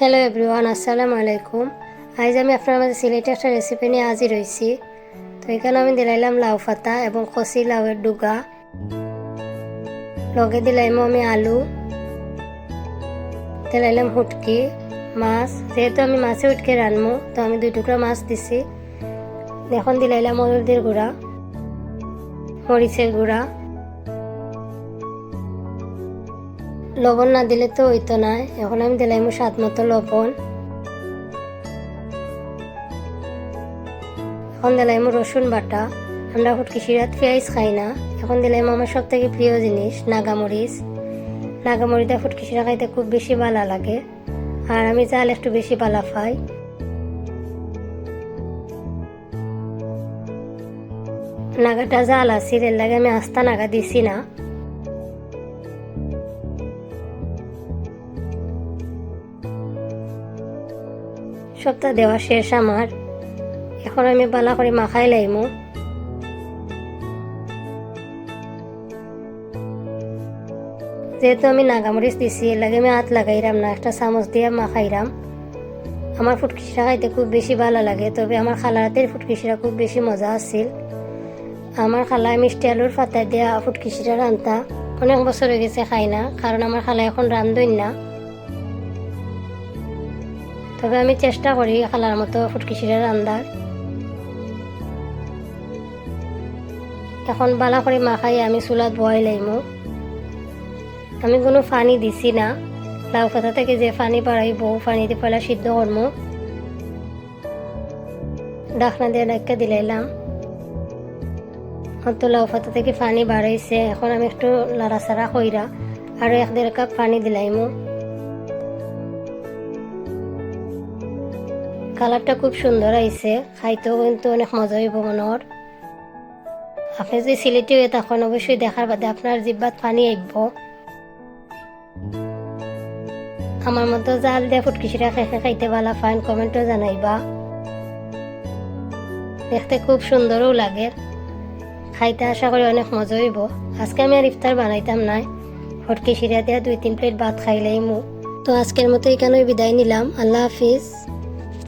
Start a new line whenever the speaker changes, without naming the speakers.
Hello everyone আসসালামু আলাইকুম। আজ আমি আপনার মাঝে সিলেটে একটা রেসিপি নিয়ে হাজির হয়েছি। তো এখানে আমি দিলাইলাম লাউ পাতা এবং কষি লাউয়ের ডুগা। লগে দিলাইম আমি আলু। দিলাইলাম হুটকি, মাছ। যেহেতু আমি মাছে উঠকে রানমু তো আমি দুই টুকরা মাছ দিছি। এখন দিলাইলাম হলুদের গুঁড়া, মরিচের গুঁড়া। লবণ না দিলে তো হইতো না। এখন আমি দিলাম স্বাদ মতো লবণ। এখন দিলাম রসুন বাটা। আমরা ফুটকি শিরাত পেঁয়াজ খাই না। এখন দিলাম আমার সব থেকে প্রিয় জিনিস, নাগামরিচ। নাগামরিচটা ফুটকি শিরা খাইতে খুব বেশি ভালো লাগে। আর আমি চাল একটু বেশি ভালো পাই নাগাটা জাল আছিল এর লাগে আমি আস্তা নাগা দিছি না। সপ্তাহ দেওয়া শেষ আমার। এখন আমি বালা করে মাখাই লাইমু। যেহেতু আমি নাগামরিচ দিছি লাগে আমি হাত লাগাইরাম না, একটা চামচ দিয়ে মাখাইরাম। আমার ফুটকিসিরা খাইতে খুব বেশি ভালো লাগে, তবে আমার খালারাতের ফুটকিসিরা খুব বেশি মজা আছিল। আমার খালায় মিষ্টি আলুর পাতা দিয়া ফুটকিসিরা রান্তা অনেক বছর হয়ে গেছে খাই না কারণ আমার খালা এখন রান্ধই না। তবে আমি চেষ্টা করি খালার মতো ফুটকি ফুটকিসিরা রান্দার এখন বালা করে মাখাই আমি চুলাত বয় লাইমু। আমি কোনো পানি দিছি না। লাউ পাতা থেকে যে পানি বাড়াই বহু পানি দিয়ে পয়লা সিদ্ধ করমু। ডাকনা দিয়ে ডাক্কা দিলাইলাম। তো লাউ পাতা থেকে পানি বাড়াইছে এখন আমি একটু লাড়াচাড়া কইরা আর এক দেড় কাপ পানি দিলাইমু। কালারটা খুব সুন্দর আইছে। খাইতেও কিন্তু অনেক মজা হইব মনের আপনি যদি সিলেটি হয়ে তখন অবশ্যই দেখার বাদে আপনার জিব্বাত পানি আইব। আমার মতো জাল দিয়ে ফুটকিসিরা খেয়ে খাইতে ভালো ফাইন কমেন্টও জানাইবা। দেখতে খুব সুন্দরও লাগে। খাইতে আশা করি অনেক মজা হইব। আজকে আমি আর ইফতার বানাইতাম নাই। ফুটকি সিরা দিয়া দুই তিন প্লেট ভাত খাইলেই মু। তো আজকের মতো এখানেই বিদায় নিলাম। আল্লাহ হাফিজ।